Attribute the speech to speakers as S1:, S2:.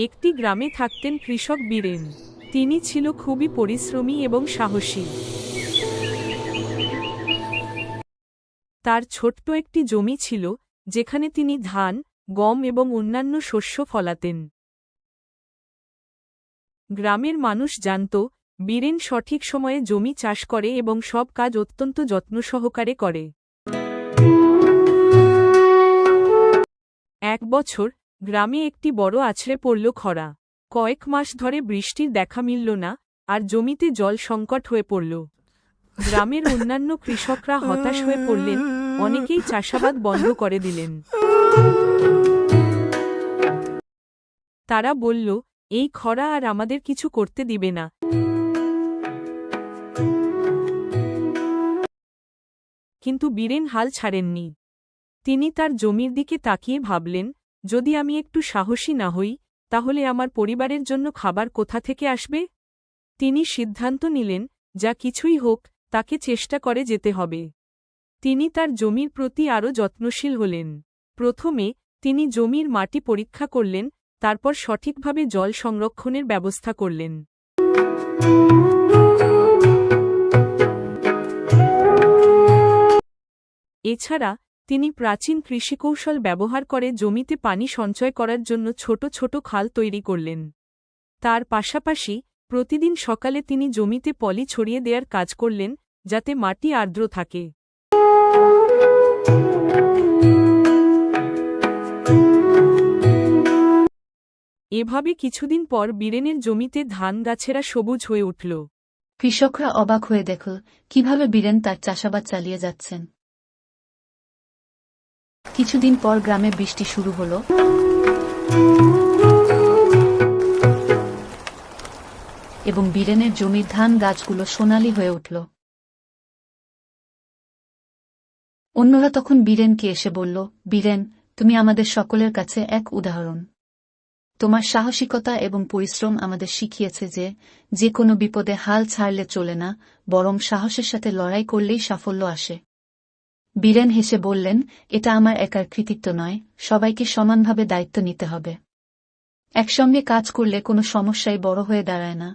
S1: একটি গ্রামে থাকতেন কৃষক বীরেন। তিনি ছিল খুবই পরিশ্রমী এবং সাহসী। তার ছোট্ট একটি জমি ছিল, যেখানে তিনি ধান, গম এবং অন্যান্য শস্য ফলাতেন। গ্রামের মানুষ জানত, বীরেন সঠিক সময়ে জমি চাষ করে এবং সব কাজ অত্যন্ত যত্ন সহকারে করে। এক বছর গ্রামে একটি বড় আছড়ে পড়ল খরা। কয়েক মাস ধরে বৃষ্টির দেখা মিলল না, আর জমিতে জল সংকট হয়ে পড়ল। গ্রামের অন্যান্য কৃষকরা হতাশ হয়ে পড়লেন, অনেকেই চাষাবাদ বন্ধ করে দিলেন। তারা বলল, এই খরা আর আমাদের কিছু করতে দিবে না। কিন্তু বীরেন হাল ছাড়েননি। তিনি তার জমির দিকে তাকিয়ে ভাবলেন যদি আমি একটু সাহসী না হই, তাহলে আমার পরিবারের জন্য খাবার কোথা থেকে আসবে? তিনি সিদ্ধান্ত নিলেন, যা কিছুই হোক, তাকে চেষ্টা করে যেতে হবে। তিনি তার জমির প্রতি আরও যত্নশীল হলেন। প্রথমে, তিনি জমির মাটি পরীক্ষা করলেন, তারপর সঠিকভাবে জল সংরক্ষণের ব্যবস্থা করলেন। এছাড়া তিনি প্রাচীন কৃষিকৌশল ব্যবহার করে জমিতে পানি সঞ্চয় করার জন্য ছোট ছোট খাল তৈরি করলেন। তার পাশাপাশি, প্রতিদিন সকালে তিনি জমিতে পলি ছড়িয়ে দেওয়ার কাজ করলেন, যাতে মাটি আর্দ্র থাকে। এভাবে কিছুদিন পর বীরেনের জমিতে ধান গাছেরা সবুজ হয়ে উঠল।
S2: কৃষকরা অবাক হয়ে দেখল, কীভাবে বীরেন তার চাষাবাদ চালিয়ে যাচ্ছেন। কিছুদিন পর গ্রামে বৃষ্টি শুরু হলো। এবং বীরেনের জমির ধান গাছগুলো সোনালী হয়ে উঠল। অন্যরা তখন বীরেনকে এসে বলল, বীরেন, তুমি আমাদের সকলের কাছে এক উদাহরণ। তোমার সাহসিকতা এবং পরিশ্রম আমাদের শিখিয়েছে যে যে কোনো বিপদে হাল ছাড়লে চলে না, বরং সাহসের সাথে লড়াই করলেই সাফল্য আসে। বীরেন হেসে বললেন, এটা আমার একার কৃতিত্ব নয়, সবাইকে সমানভাবে দায়িত্ব নিতে হবে। একসঙ্গে কাজ করলে কোনো সমস্যাই বড় হয়ে দাঁড়ায় না।